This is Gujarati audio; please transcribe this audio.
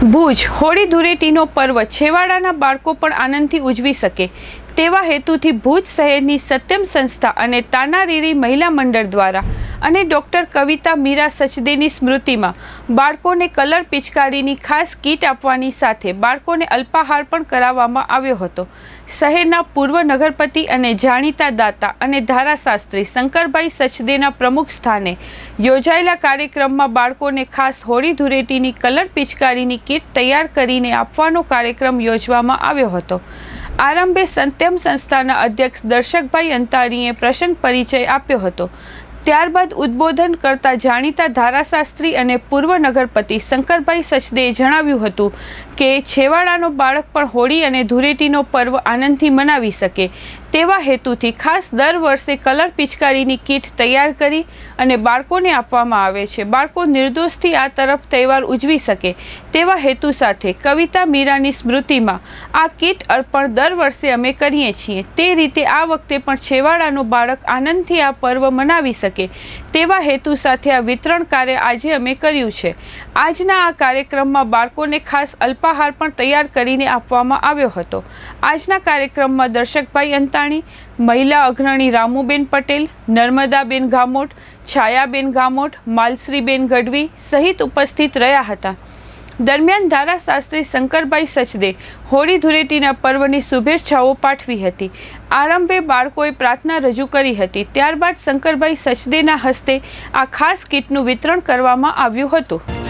ભુજ હોળી ધૂળેટીનો પર્વ છેવાડાના બાળકો પણ આનંદથી ઉજવી શકે. તેવા હેતુથી ભુજ શહેરની સત્યમ સંસ્થા અને તાનારીરી મહિલા મંડળ દ્વારા અને ડૉક્ટર કવિતા મીરા સચદેની સ્મૃતિમાં બાળકોને કલર પિચકારીની ખાસ કીટ આપવાની સાથે બાળકોને અલ્પાહાર પણ કરાવવામાં આવ્યો હતો. શહેરના પૂર્વ નગરપતિ અને જાણીતા દાતા અને ધારાશાસ્ત્રી શંકરભાઈ સચદેના પ્રમુખ સ્થાને યોજાયેલા કાર્યક્રમમાં બાળકોને ખાસ હોળી ધૂળેટીની કલર પિચકારીની કીટ તૈયાર કરીને આપવાનો કાર્યક્રમ યોજવામાં આવ્યો હતો. આરંભે સંત્યમ સંસ્થાના અધ્યક્ષ દર્શકભાઈ અંતારીએ પ્રસંગ પરિચય આપ્યો હતો. ત્યારબાદ ઉદબોધન કરતા જાણીતા ધારાશાસ્ત્રી અને પૂર્વ નગરપતિ શંકરભાઈ સચદેએ જણાવ્યું હતું કે છેવાડાનો બાળક પણ હોળી અને ધૂળેટીનો પર્વ આનંદથી મનાવી શકે. તેવા હેતુથી ખાસ દર વર્ષે કલર પિચકારીની કીટ તૈયાર કરી અને બાળકોને આપવામાં આવે છે. બાળકો નિર્દોષથી આ તરફ તહેવાર ઉજવી શકે. તેવા હેતુ સાથે કવિતા મીરાની સ્મૃતિમાં આ કીટ અર્પણ દર વર્ષે અમે કરીએ છીએ. તે રીતે આ વખતે પણ છેવાડાનો બાળક આનંદથી આ પર્વ મનાવી શકે. તેવા હેતુ સાથે આ વિતરણ કાર્ય આજે અમે કર્યું છે. આજના આ કાર્યક્રમમાં બાળકોને ખાસ અલ્પાહાર પણ તૈયાર કરીને આપવામાં આવ્યો હતો. આજના કાર્યક્રમમાં દર્શકભાઈ અંતાણી, મહિલા અગ્રણી રામુબેન પટેલ, નર્મદાબેન ગામોટ, છાયાબેન ગામોટ, માલશ્રીબેન ગઢવી સહિત ઉપસ્થિત રહ્યા હતા. દરમિયાન ધારાશાસ્ત્રી શંકરભાઈ સચદે હોળી ધૂળેટીના પર્વની શુભેચ્છાઓ પાઠવી હતી. આરંભે બાળકોએ પ્રાર્થના રજૂ કરી હતી. ત્યારબાદ શંકરભાઈ સચદેના હસ્તે આ ખાસ કીટનું વિતરણ કરવામાં આવ્યું હતું.